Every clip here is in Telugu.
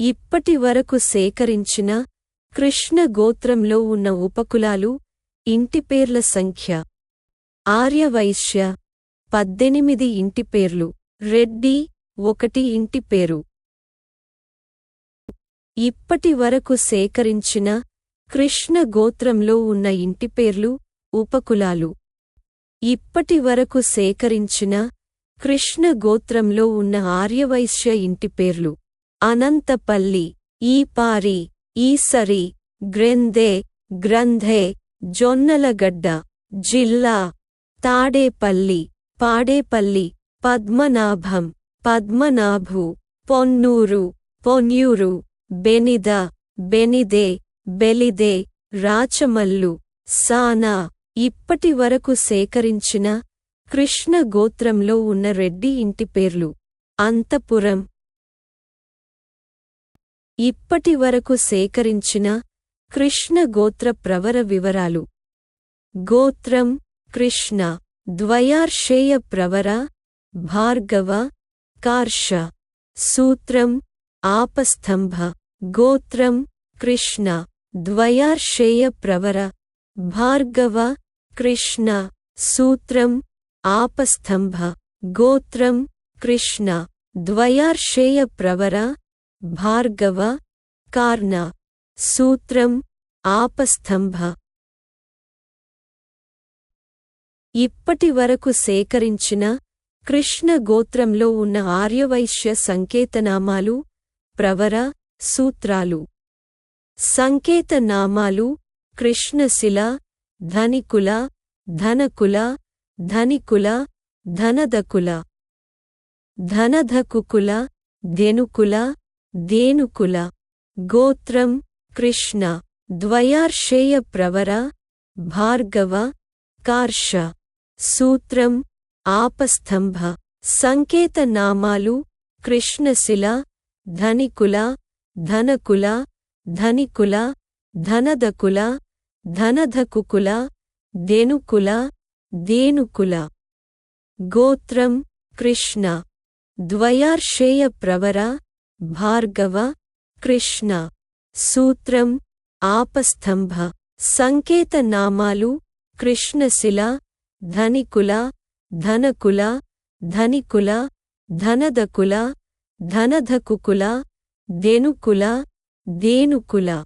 ఇప్పటి వరకు సేకరించిన కృష్ణ గోత్రంలో ఉన్న ఉపకులాలు ఇంటిపేర్ల సంఖ్య. ఆర్యవైశ్య పద్దెనిమిది ఇంటిపేర్లు రెడ్డి ఒకటి ఇంటిపేరు ఇప్పటి వరకు సేకరించిన కృష్ణ గోత్రంలో ఉన్న ఇంటిపేర్లు ఉపకులాలు. ఇప్పటి వరకు సేకరించిన కృష్ణ గోత్రంలో ఉన్న ఆర్యవైశ్య ఇంటిపేర్లు అనంతపల్లి ఈపారి ఈసరి గ్రెందే గ్రంథే జొన్నలగడ్డ జిల్లా తాడేపల్లి పాడేపల్లి పద్మనాభం పద్మనాభు పొన్నూరు పొన్యూరు బెనిద బెనిదే బెలిదే రాచమల్లు సానా ఇప్పటి వరకు సేకరించిన కృష్ణ గోత్రంలో ఉన్న రెడ్డి ఇంటి పేర్లు అంతపురం ఇప్పటి వరకు సేకరించిన కృష్ణ గోత్ర ప్రవర వివరాలు. గోత్రం కృష్ణ ద్వయార్షేయ ప్రవర భార్గవ కార్ష. సూత్రం ఆపస్తంభ గోత్రం కృష్ణ ద్వయార్షేయ ప్రవర భార్గవ కృష్ణ. సూత్రం ఆపస్తంభ గోత్రం కృష్ణ ద్వయార్షేయ ప్రవర భార్గవ కార్ణ సూత్రం ఆపస్తంభ ఇప్పటి వరకు సేకరించిన కృష్ణ గోత్రంలో ఉన్న ఆర్యవైశ్య సంకేతనామాలు ప్రవర సూత్రాలు. సంకేతనామాలు కృష్ణశిల ధనికుల ధనకుల ధనికుల ధనదకుల. ధనధకుకుల ధెనుకుల దేనుకుల గోత్రం కృష్ణ ద్వయార్షేయ ప్రవర భార్గవ కార్ష సూత్రం ఆపస్తంభ సంకేతనామాలు కృష్ణశిల ధనికుల ధనకుల ధనికుల ధనదకుల ధనధకుకుల దెనుకుల దేనుకుల గోత్రం కృష్ణ ద్వయార్షేయ ప్రవర భార్గవ కృష్ణ. సూత్రం ఆపస్తంభ. సంకేత నామాలు కృష్ణశిల ధనికుల ధనకుల ధనికుల ధనదకుల ధనధకుకుల దెనుకుల దేనుకుల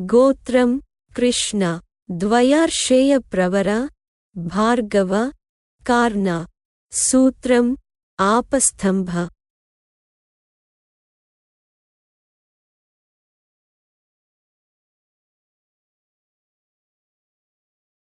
గోత్రం కృష్ణ. ద్వయార్షేయ ప్రవర భార్గవ కార్ణ. సూత్రం ఆపస్తంభ.